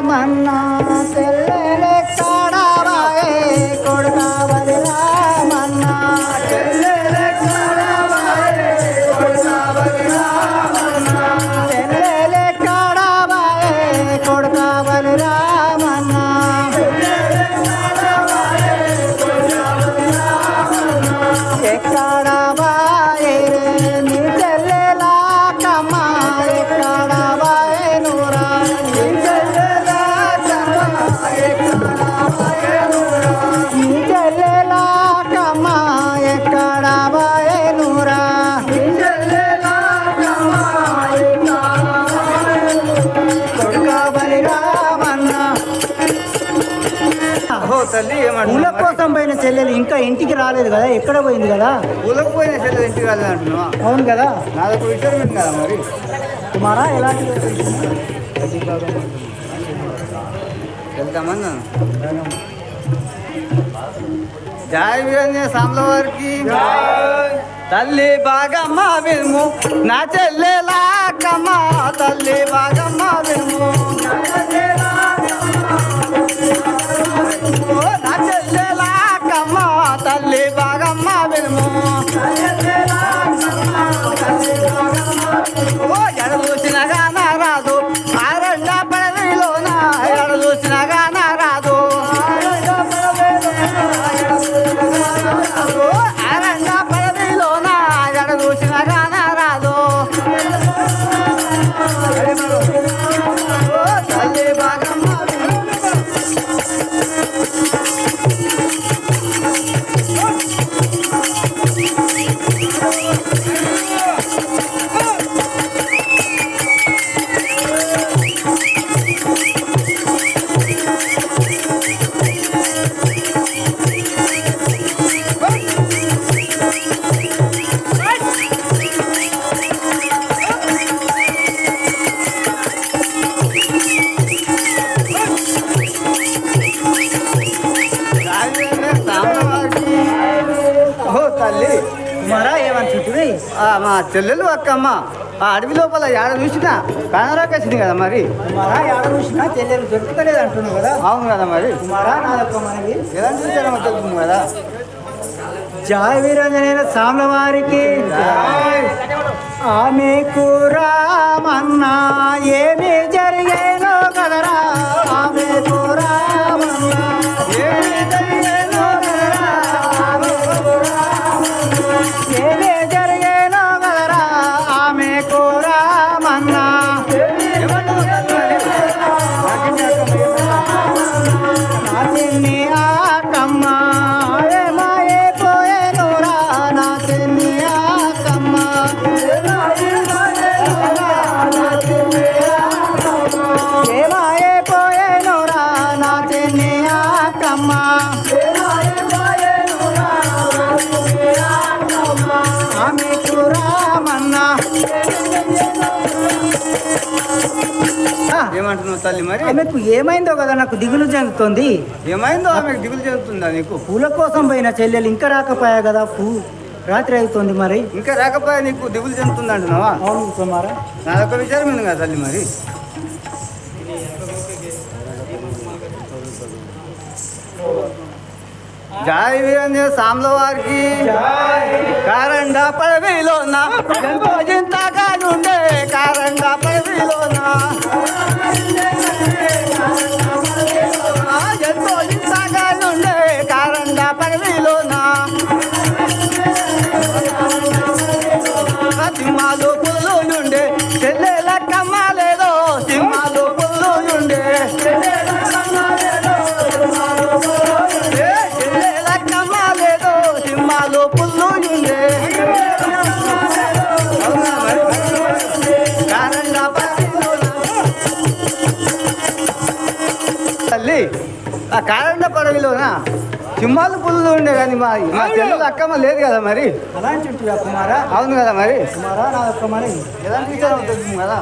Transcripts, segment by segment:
రామన్న పూల కోసం పోయిన చెల్లెలు ఇంకా ఇంటికి రాలేదు కదా? ఎక్కడ పోయింది కదా? పూలకు పోయిన చెల్లెలు ఇంటికి వెళ్ళాలి అంటున్నావా? అవును కదా. విషయం విను కదా మరి. కుమారా ఎలాంటి వెళ్తామన్నా జాయ్ సాంబల వారికి తల్లి బాగమ్మ వినుము నా చెల్లెలా కమ్మ తల్లి బాగమ్మ వినుము బాగమ్మ వినుము ఓ చెల్లెలు అక్కమ్మ. ఆ అడవి లోపల ఏడ చూసినా కానరాకేసింది కదా మరి? కుమారా ఏడ చూసినా చెల్లెలు దొరుకుతలేదు అంటున్నావు కదా? అవును కదా మరి? కుమారా నాదొక్క మనవి ఎలా చూసారో తెలుస్తుంది కదా? జయ వీరంజనేన సామ్ల వారికి ఆమెకు రామన్నా ఏమి జరిగేనో కదరా? ఏమంటున్నావు తల్లి మరి? ఆమెకు ఏమైందో కదా నాకు దిగులు చెందుతుంది ఏమైందో ఆమెకు దిగులు చెందుతుందా నీకు? పూల కోసం పోయిన చెల్లెలు ఇంకా రాకపోయా కదా? పూ రాత్రి అవుతుంది మరి. ఇంకా రాకపోయా నీకు? దిగులు చెందుతుంది అంటున్నావా? అవును కుమారా. నాదొక విచారం ఉంది కదా తల్లి మరి? జాయ్ సాంబల వారికి కారండ పడవిలోన ఎంతో ఆ కారండ పడవిలోనా సింహాలు పుల్లు ఉండే కానీ మా మా చెల్లెలు అక్కమ్మ లేదు కదా మరి? అలాంటి కుమారా? అవును కదా మరి? కుమారా నా యొక్క మరి? ఎలాంటి విచారం తెలుసు కదా?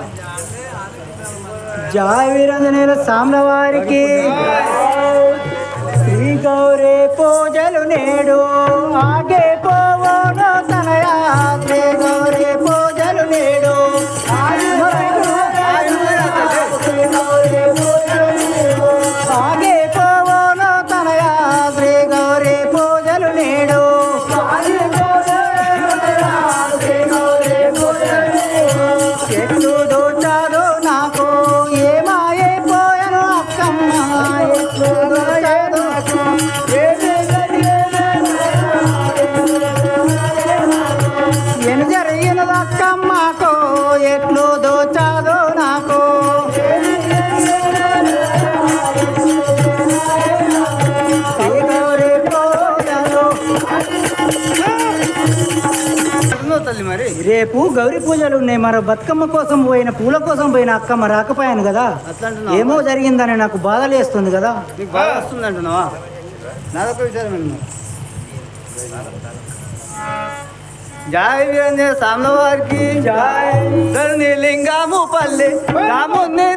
జయ వీరంజనేల సామ్ల వారికి శ్రీ గౌరే పూజలు నేడు. ఆగే రేపు గౌరీ పూజలు ఉన్నాయి. మరో బతుకమ్మ కోసం పోయిన పూల కోసం పోయిన అక్కమ్మ రాకపోయాను కదా? ఏమో జరిగిందని నాకు బాధ లేస్తుంది కదా. నీకు వస్తుంది అంటున్నావా నాదొక విచారం ధరణి లింగము పల్లె. రాముని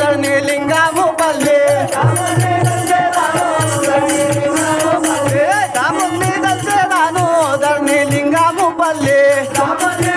ధరణి లింగము పల్లె. రాముని ధరణి లింగము పల్లె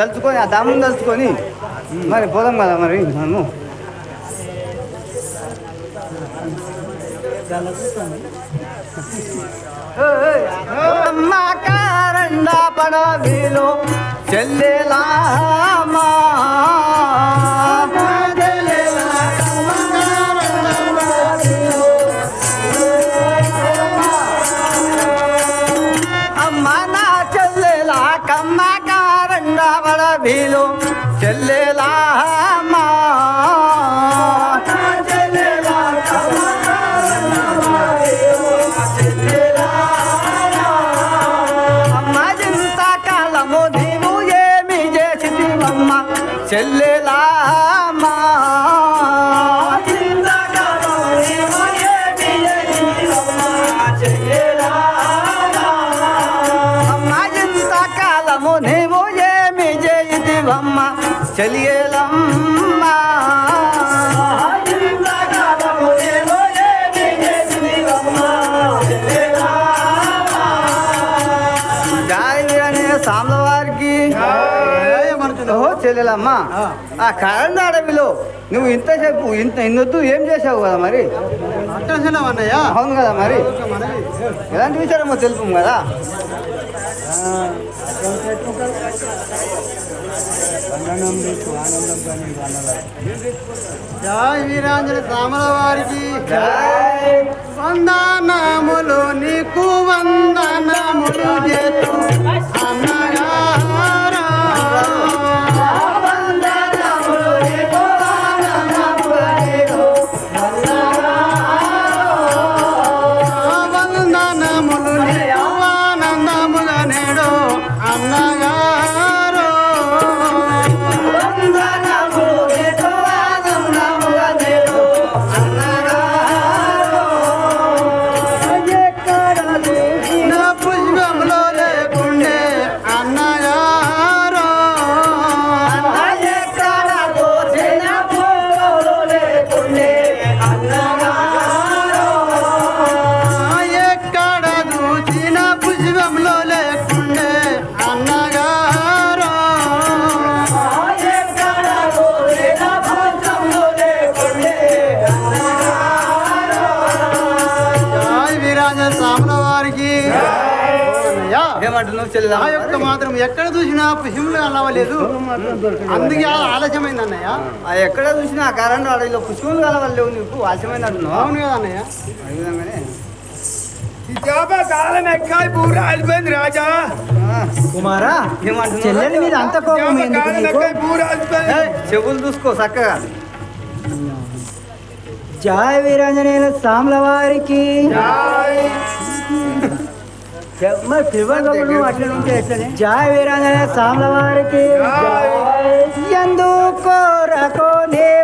లింగంపల్లిలో తలుచుకొని ఆ దామం తలుచుకొని మరి పోదాం కదా మరి మనము. అమ్మ కారండ పడవిలో చెల్లెలామా. పడవిలో చెల్లెలామా ఓహో చెల్లెలమ్మా. ఆ. కరెంట్ అడవిలో నువ్వు ఇంతసేపు ఇంత ఇన్నొద్దు ఏం చేసావు కదా మరి? అవును కదా మరి. ఎలాంటి విచారమో తెలుపు కదా. జై వీరాంజన సామల వారికి. వందనములు నీకు వందనములు చేతు. ఏమంటున్నావు ఆ యొక్క మాత్రం ఎక్కడ చూసినా పుష్పములు కలవలేదు. అందుకే ఆలస్యమైంది అన్నయ్య. ఆ ఎక్కడ చూసినా కరెంట్ అడవిలో పుష్పములు కలవలేవు నీకు? ఆలస్యమైన అంటున్నావు? అవును కదా అన్నయ్య. ఆ విధంగానే. కాలం ఎక్కాయి పూర అయిపోయింది రాజా. కుమారా? చెల్లెలి మీద అంత కోపం చెవులు చూసుకో చక్కగా. జయ వీరాంజనేయుల సాంబల వారికి. మరి పిలవగలను అట్లా ఉంటే జయ వీరాంజనేయ సాంబల వారికి ఎందుకోరకో నేవో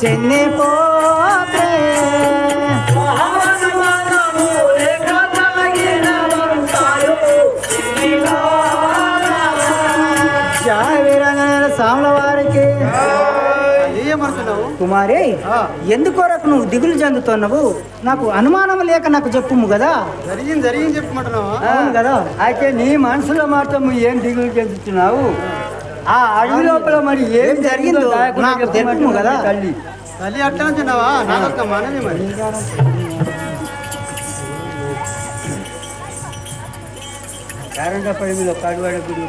చెన్ని పోతే జయ వీరాంజనేయుల సాముల వారికి కుమారి. ఎందుకొరకు నువ్వు దిగులు చెందుతున్నావు? నాకు అనుమానం లేక నాకు చెప్పుము కదా? జరిగింది జరిగింది చెప్పమంటున్నావా? అవును కదా. అయితే నీ మనసులో మాత్రం ఏం దిగులు చెందుతున్నావు? ఆ అడవి లోపల మరి ఏం జరిగిందో నాకు తెలుపుము కదా. తల్లి. తల్లి అట్లా అంటున్నావా నాకొక్క మనవి మరి. కరెంట్ పరిమిలో కడువాడ గుడి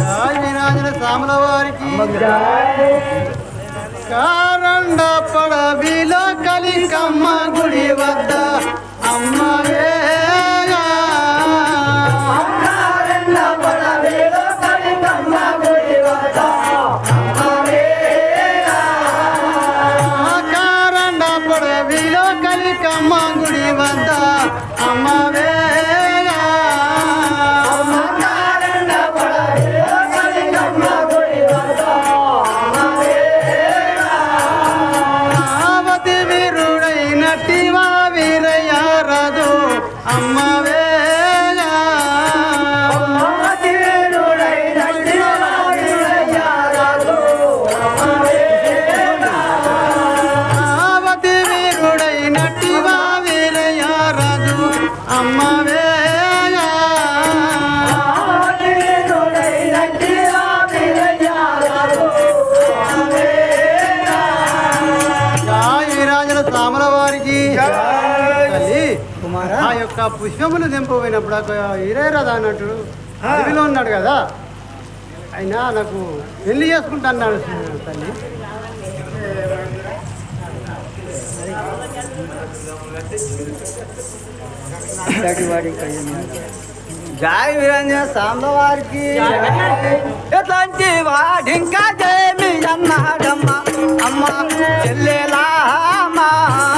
జయ వీరాంజన సాముల వారికి కారండ పడవిలో కలికమ్మ గుడి వద్ద అమ్మవే పుష్పములు దింపబోయినప్పుడు హీరేరాధ అన్నట్టు అడవిలో ఉన్నాడు కదా. అయినా నాకు పెళ్ళి చేసుకుంటా అన్నాడు తల్లి జాయ్ వీరంజన సాంబ వారికి ఎట్లాంటి వాడింకా జయమి అన్నాడమ్మ. అమ్మ చెల్లెలామా. ఎట్లాంటి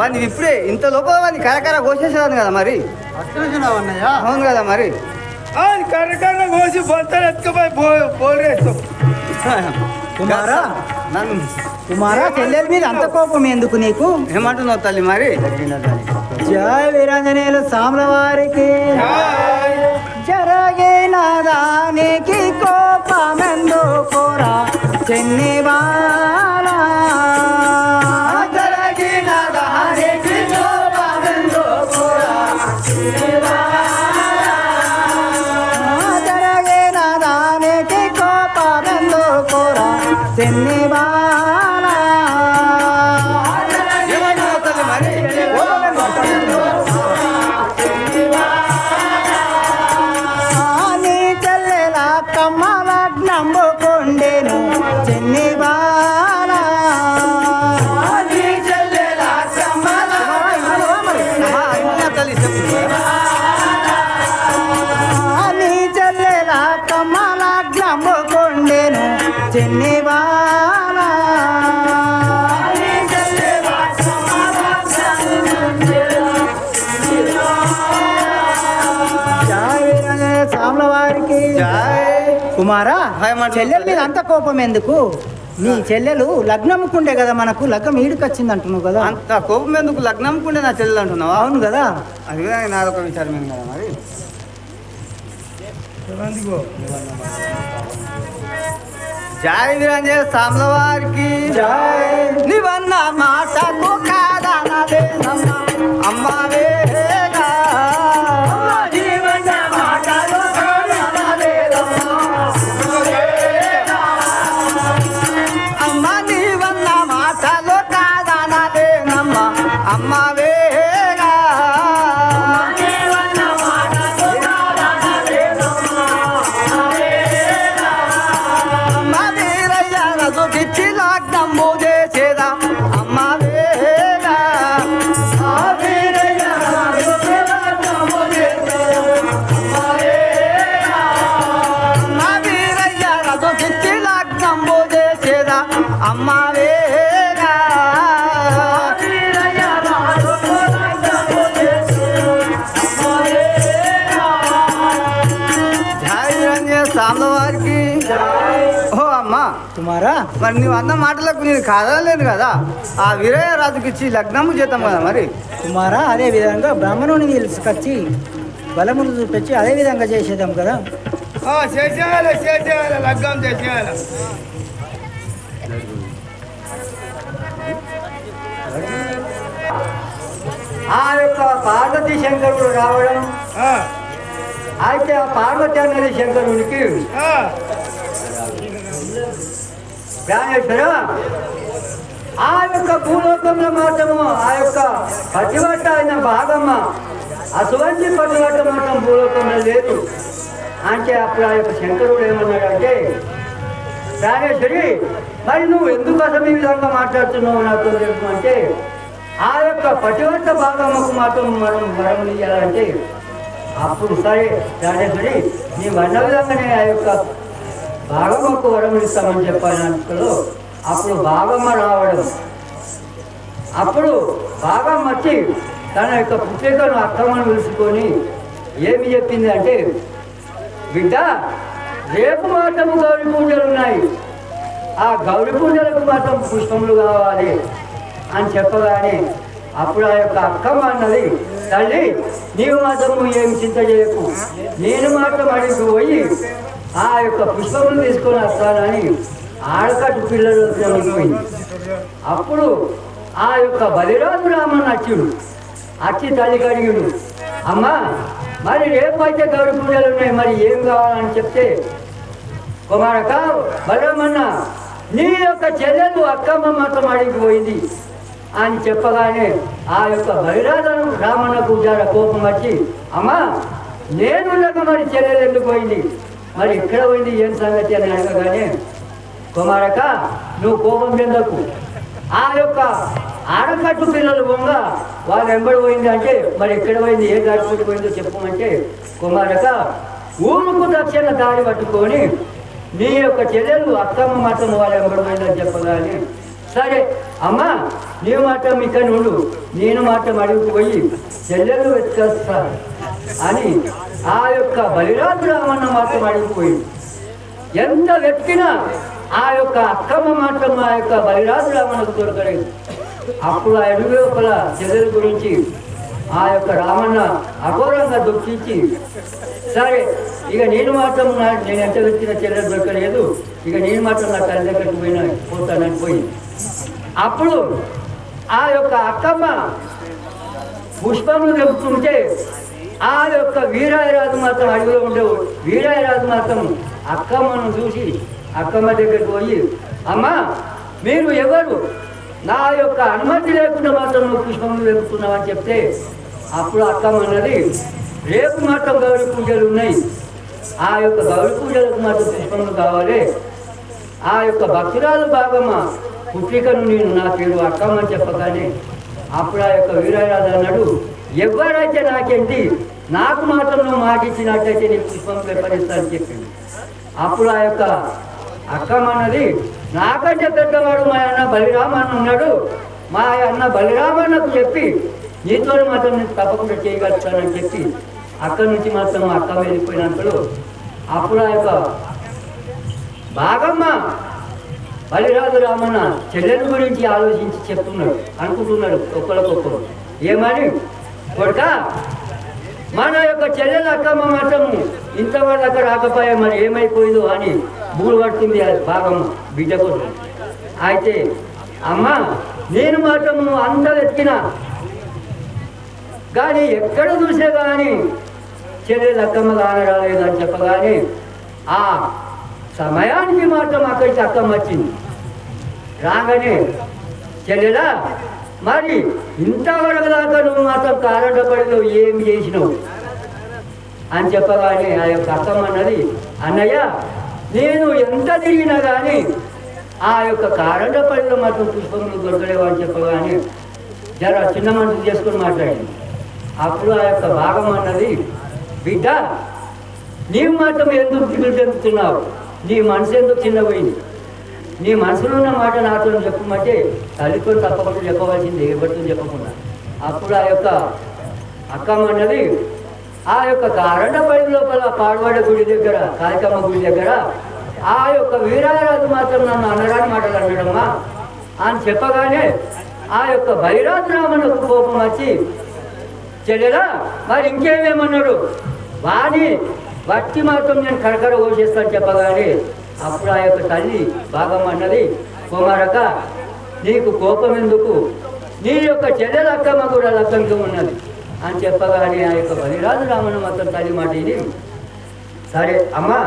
వాడిని ఇప్పుడే ఇంత లోపల వాడిని కరకర కోసేసేదాన్ని కదా మరి? అవును కదా మరి? కర్రకర్ర కోసి బొంతలు ఎత్తుకుపోయి పోలేస్తాం కుమారా? నన్ను కుమారా చెల్లెల మీద అంత కోపం ఎందుకు నీకు? ఏమంటున్నావు తల్లి మరి? జయ వీరాంజనేయుల సాముల వారికి జరగిన దానికి కోపమెందుకురా? చెన్ని చెల్లెల మీద అంత కోపం ఎందుకు? నీ చెల్లెలు లగ్నముకుండే కదా మనకు లగ్గం ఈడుకొచ్చింది అంటున్నావు కదా. అంత కోపం ఎందుకు? లగ్నం కుండే నా చెల్లెలు అంటున్నావా? అవును కదా. అది కూడా నాదొక విచారమే కదా మరి? జాయ్ వీరంజన సాంబల వారికి జై నీవన్న మాటకు కాదనలేనమ్మ కుమారా? మరి నువ్వు అన్న మాటలకు నేను కాదలేను కదా. ఆ వీరయ్య రాజుకి ఇచ్చి లగ్నము చేద్దాం కదా మరి. కుమారా అదే విధంగా బ్రాహ్మణుని తీసుకొచ్చి బలమును చూపించి అదే విధంగా చేసేద్దాం కదా. ఆ, చేసేయాలి చేసేయాలి లగ్గం చేసేయాలి. ఆ యొక్క పార్వతి శంకరుడు రావడం ఆ, అయితే ఆ పార్వతి అనేది శంకరునికి ఆ, ఆ యొక్క భూలోకంలో మాత్రము ఆ యొక్క పచ్చివట్ట అయిన భాగమ్మ అటువంటి పచ్చివట్ట మాత్రం భూలోకంలో లేదు. అంటే అప్పుడు ఆ యొక్క శంకరుడు ఏమన్నాడంటే రాజేశ్వరి మరి నువ్వు ఎందుకోసం ఈ విధంగా మాట్లాడుతున్నావు నాతో తెలుసు అంటే ఆ యొక్క పతివట్ట భాగమ్మకు మాత్రం మనం వరం ఇవ్వాలంటే అప్పుడు సరే రాజేశ్వరి నీ వన్న విధంగానే ఆ యొక్క భాగమ్మకు వరం ఇస్తామని చెప్పాను అప్పుడు భాగమ్మ రావడం. అప్పుడు భాగమ్మ వచ్చి తన యొక్క పుత్రికను అక్కమ్మను పిలుచుకొని ఏమి చెప్పింది అంటే బిడ్డ రేపు మాత్రం గౌరీ పూజలు ఉన్నాయి. ఆ గౌరీ పూజలకు మాత్రం పుష్పములు కావాలి అని చెప్పగానే అప్పుడు ఆ యొక్క అక్కమ్మ అన్నది తల్లి నీవు మాత్రము ఏమి చింత చేయకు. నేను మాత్రం అడిగి పోయి ఆ యొక్క పుష్పములు తీసుకొని వస్తానని ఆడకట్టు పిల్లలు పోయింది అప్పుడు ఆ యొక్క బలిరాజు రామన్ అచ్చుడు అచ్చి తల్లి కడిగిడు. అమ్మా మరి రేపు అయితే పూజలు ఉన్నాయి మరి ఏం కావాలని చెప్తే కుమారక బలమన్న నీ యొక్క చెల్లెలు అక్కమ్మ మాత్రం అడిగిపోయింది అని చెప్పగానే ఆ యొక్క బలిరాజను రామన్న పూజార కోపం వచ్చి అమ్మా నేను మరి చెల్లెలు ఎందుకు పోయింది? మరి ఇక్కడ పోయింది ఏం సంగతి అని అడగగానే కుమారక నువ్వు కోపం చెందకు. ఆ యొక్క ఆడకట్టు పిల్లలు బొంగ వాళ్ళు వెంబడి పోయింది అంటే మరి ఎక్కడ పోయింది ఏ దాటి పోయిందో చెప్పమంటే కుమారక ఊరుకు దక్షిణ దారి పట్టుకొని నీ యొక్క చెల్లెలు అత్తమ్మ మాత్రం వాళ్ళు వెంబడి పోయిందని చెప్పగానే సరే అమ్మా నీ మాత్రం ఇక్కడ నుండు నేను మాత్రం అడుగుపోయి చెల్లెలు వెతుకొస్తా అని ఆ యొక్క బలిరాజు రామన్న మాత్రం అడిగిపోయింది ఎంత వెతికినా ఆ యొక్క అక్కమ్మ మాత్రం ఆ యొక్క బలిరాజు రామన్నకు దొరకలేదు. అప్పుడు ఆ అడుగు చెల్లెల గురించి ఆ యొక్క రామన్న అఘోరంగా దుఃఖించి సరే ఇక నేను మాత్రం నా నేను ఎంత వెతికిన చెల్లెలు దొరకలేదు ఇక నేను మాత్రం నా తల్లి దగ్గరికి పోయినా పోతానని పోయి. అప్పుడు ఆ యొక్క అక్కమ్మ పుష్పములు తెప్పుతుంటే ఆ యొక్క వీరాయరాజు మాత్రం అడవిలో ఉండేవు వీరాయరాజు మాత్రం అక్కమ్మను చూసి అక్కమ్మ దగ్గరికి పోయి అమ్మా మీరు ఎవరు? నా యొక్క అనుమతి లేకుండా మాత్రం నువ్వు పుష్పములు వెతుకుతున్నావు అని చెప్తే అప్పుడు అక్కమ్మ అన్నది రేపు మాత్రం గౌరీ పూజలు ఉన్నాయి. ఆ యొక్క గౌరీ పూజలకు మాత్రం పుష్పములు కావాలి. ఆ యొక్క భక్తురాలు భాగమ్మ పుట్టికను నేను నా పేరు అక్కమ్మని చెప్పగానే అప్పుడు ఆ యొక్క వీరరాజు అన్నాడు ఎవరైతే నాకేంటి నాకు మాత్రం నువ్వు మాట ఇచ్చినట్టయితే నీకు పుష్పం పెప్పరిస్తానని చెప్పింది. అప్పుడు ఆ యొక్క అక్కమ్మ అన్నది నాకంటే పెద్దవాడు మా అన్న బలిరామన్న ఉన్నాడు. మా అన్న బలిరామన్నకు చెప్పి నీతో మాత్రం నేను తప్పకుండా చేయగలుగుతానని చెప్పి అక్కడి నుంచి మాత్రం మా అక్క వెళ్ళిపోయినప్పుడు అప్పుడు ఆ యొక్క బాగమ్మ బలిరాజు రామన్న చెల్లెల గురించి ఆలోచించి చెప్తున్నాడు అనుకుంటున్నాడు ఒకరికొకరు ఏమని? కొడుక మన యొక్క చెల్లెల అక్కమ్మ మాత్రం ఇంతవరకు అక్కడ రాకపోయా మరి ఏమైపోయిందో అని బూడు పడుతుంది ఆ బిడ్డ కోసం. అయితే అమ్మ నేను మాత్రం అంత వెతికినా కానీ ఎక్కడ చూసే కానీ చెల్లెలు అక్కమ్మ కాని అని చెప్పగానే ఆ సమయానికి మాత్రం అక్కడికి అక్కమ్మ వచ్చింది. రాగానే చెల్లెలా మరి ఇంతవరకు దాకా నువ్వు మాత్రం కారండపడిలో ఏం చేసినావు? అని చెప్పగానే ఆ యొక్క అక్కమ్మ అన్నది అన్నయ్య నేను ఎంత తిరిగినా కానీ ఆ యొక్క కారడపల్లిలో మాత్రం పుష్పములు దొరకలేవు అని చెప్పగానే జర చిన్న మనసు చేసుకుని మాట్లాడింది. అప్పుడు ఆ యొక్క భాగం అన్నది బిడ్డ నీవు మాత్రం ఎందుకు దిగులు చెందుతున్నావు నీ మనసు ఎందుకు చిన్నపోయింది నీ మనసులో ఉన్న మాట నాతో చెప్పమంటే తల్లితో తప్పకుండా చెప్పవలసింది ఎవరితో చెప్పకుండా. అప్పుడు ఆ యొక్క అక్కమ్మ ఆ యొక్క కారణపల్లి లోపల పాడవాడ గుడి దగ్గర కాళికమ్మ గుడి దగ్గర ఆ యొక్క వీరారాజు మాత్రం నన్ను అనరాని మాటలు అన్నాడమ్మా అని చెప్పగానే ఆ యొక్క బలిరాజు రామణకు కోపం వచ్చి చెల్లెలా మరి ఇంకేమేమన్నాడు వాణి బట్టి మాత్రం నేను కరకర కోసేస్తాను చెప్పగానే అప్పుడు ఆ యొక్క తల్లి భాగం అన్నది కుమారక నీకు కోపం ఎందుకు నీ యొక్క చెల్లెల అక్కమ్మ కూడా లక్కంగా ఉన్నది. అని చెప్పగానే ఆ యొక్క బలిరాజు రామణ మొత్తం తల్లి మాట ఇది సరే అమ్మా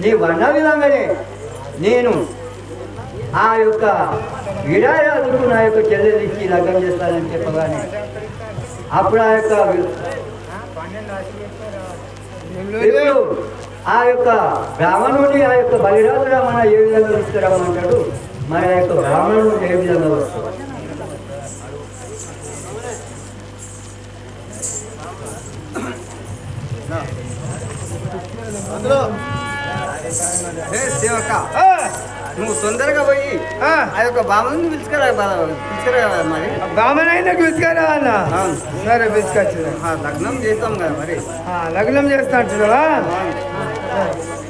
నీ వన్న విధంగానే నేను ఆ యొక్క విడాయాలకు నా యొక్క చెల్లెలు ఇచ్చి లగ్నం చేస్తానని చెప్పగానే అప్పుడు ఆ యొక్క ఆ యొక్క బ్రాహ్మణుని ఆ యొక్క బలిరాజు రామణ ఏ విధంగా తీసుకురామంటాడు ఆ యొక్క బ్రాహ్మణుడు ఏ విధంగా వస్తాడు? నువ్వు తొందరగా పోయి ఆ, యొక్క బామ్మని పిలుచుకురా పిలుచుకురా మరి. బామనైనా పిలుచుకరా అన్న. సరే పిలుచుకొచ్చిన లగ్నం చేస్తాం కదా మరి. లగ్నం చేస్తా అంటున్నావా? అవును.